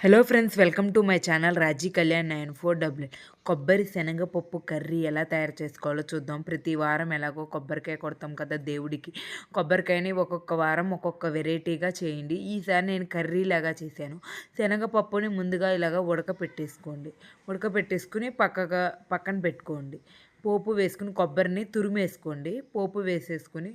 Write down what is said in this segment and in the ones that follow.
Hello friends welcome to my channel Raji Kalyan nine four W కొబ్బరి శనగపప్పు curry ఎలా తయారు చేసుకోవాలో చూద్దాం. ప్రతి వారం ఎలాగో కొబ్బరికాయ కొడతాం కదా దేవుడికి. కొబ్బరికాయని ఒక్కొక్క వారం ఒక్కొక్క వెరైటీగా చేయండి. ఈసారి నేను కర్రీ లాగా చేశాను. శనగపప్పుని ముందుగా ఇలాగ ఉడకపెట్టేసుకోండి. ఉడకపెట్టేసుకుని పక్కగా పక్కన పెట్టుకోండి. పోపు వేసుకుని కొబ్బరిని తురిమేసుకోండి. పోపు వేసేసుకుని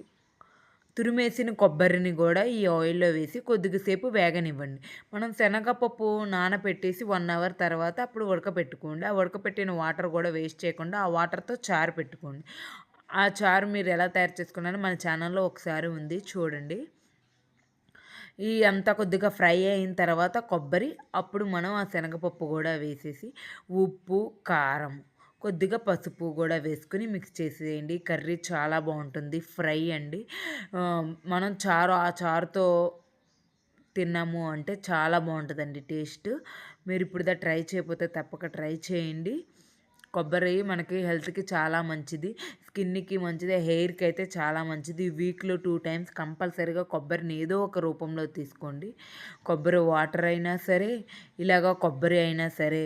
తురిమేసిన కొబ్బరిని కూడా ఈ ఆయిల్లో వేసి కొద్దిసేపు వేగనివ్వండి. మనం శనగపప్పు నానబెట్టేసి వన్ అవర్ తర్వాత అప్పుడు ఉడకపెట్టుకోండి. ఆ ఉడకపెట్టిన వాటర్ కూడా వేస్ట్ చేయకుండా ఆ వాటర్తో చారు పెట్టుకోండి. ఆ చారు మీరు ఎలా తయారు చేసుకున్నారో మన ఛానల్లో ఒకసారి ఉంది చూడండి. ఈ అంతా కొద్దిగా ఫ్రై అయిన తర్వాత కొబ్బరి అప్పుడు మనం ఆ శనగపప్పు కూడా వేసేసి ఉప్పు కారం కొద్దిగా పసుపు కూడా వేసుకుని మిక్స్ చేసేయండి. కర్రీ చాలా బాగుంటుంది. ఫ్రై అండి. మనం చారు ఆ చారుతో తిన్నాము అంటే చాలా బాగుంటుందండి టేస్ట్. మీరు ఇప్పుడు దా ట్రై చేయకపోతే తప్పక ట్రై చేయండి. కొబ్బరి మనకి హెల్త్కి చాలా మంచిది. స్కిన్కి మంచిది. హెయిర్కి అయితే చాలా మంచిది. వీక్లో టూ టైమ్స్ కంపల్సరీగా కొబ్బరిని ఏదో ఒక రూపంలో తీసుకోండి. కొబ్బరి వాటర్ అయినా సరే ఇలాగ కొబ్బరి అయినా సరే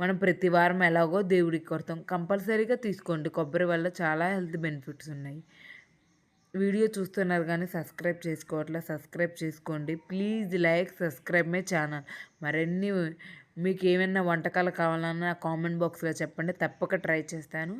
మనం ప్రతి వారం ఎలాగో దేవుడికి కొడతాం కంపల్సరీగా తీసుకోండి. కొబ్బరి వల్ల చాలా హెల్త్ బెనిఫిట్స్ ఉన్నాయి. వీడియో చూస్తున్నారు కానీ సబ్స్క్రైబ్ చేసుకోవట్లే. సబ్స్క్రైబ్ చేసుకోండి. Please like subscribe my channel. మరిన్ని మీకు ఏమైనా వంటకాలు కావాలన్నా కామెంట్ బాక్స్లో చెప్పండి. తప్పక ట్రై చేస్తాను.